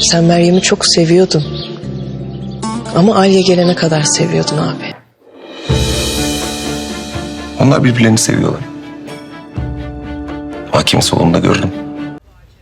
Sen Meryem'i çok seviyordun. Ama Alya gelene kadar seviyordun abi. Onlar birbirlerini seviyorlar. Ama kimse gördüm.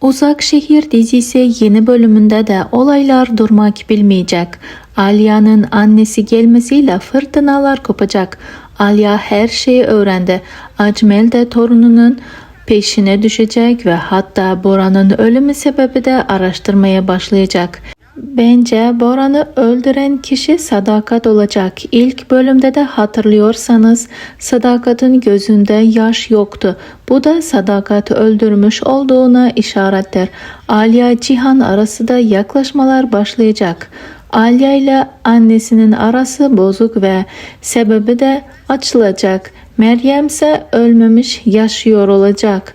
Uzak Şehir dizisi yeni bölümünde de olaylar durmak bilmeyecek. Alya'nın annesi gelmesiyle fırtınalar kopacak. Alya her şeyi öğrendi. Acmel de torununun peşine düşecek ve hatta Bora'nın ölümü sebebi de araştırmaya başlayacak. Bence Boran'ı öldüren kişi Sadakat olacak. İlk bölümde de hatırlıyorsanız Sadakat'ın gözünde yaş yoktu. Bu da Sadakat'ı öldürmüş olduğuna işarettir. Alya Cihan arası da yaklaşmalar başlayacak. Alya ile annesinin arası bozuk ve sebebi de açılacak. Meryem ise ölmemiş yaşıyor olacak.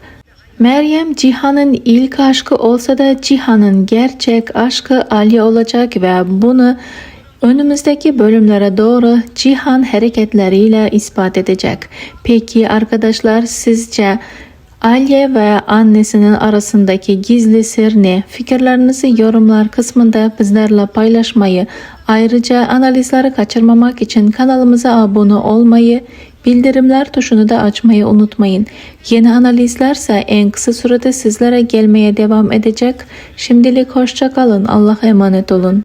Meryem Cihan'ın ilk aşkı olsa da Cihan'ın gerçek aşkı Ali olacak ve bunu önümüzdeki bölümlere doğru Cihan hareketleriyle ispat edecek. Peki arkadaşlar sizce Alya ve annesinin arasındaki gizli sır ne? Fikirlerinizi yorumlar kısmında bizlerle paylaşmayı, ayrıca analizleri kaçırmamak için kanalımıza abone olmayı, bildirimler tuşunu da açmayı unutmayın. Yeni analizlerse en kısa sürede sizlere gelmeye devam edecek. Şimdilik hoşça kalın. Allah'a emanet olun.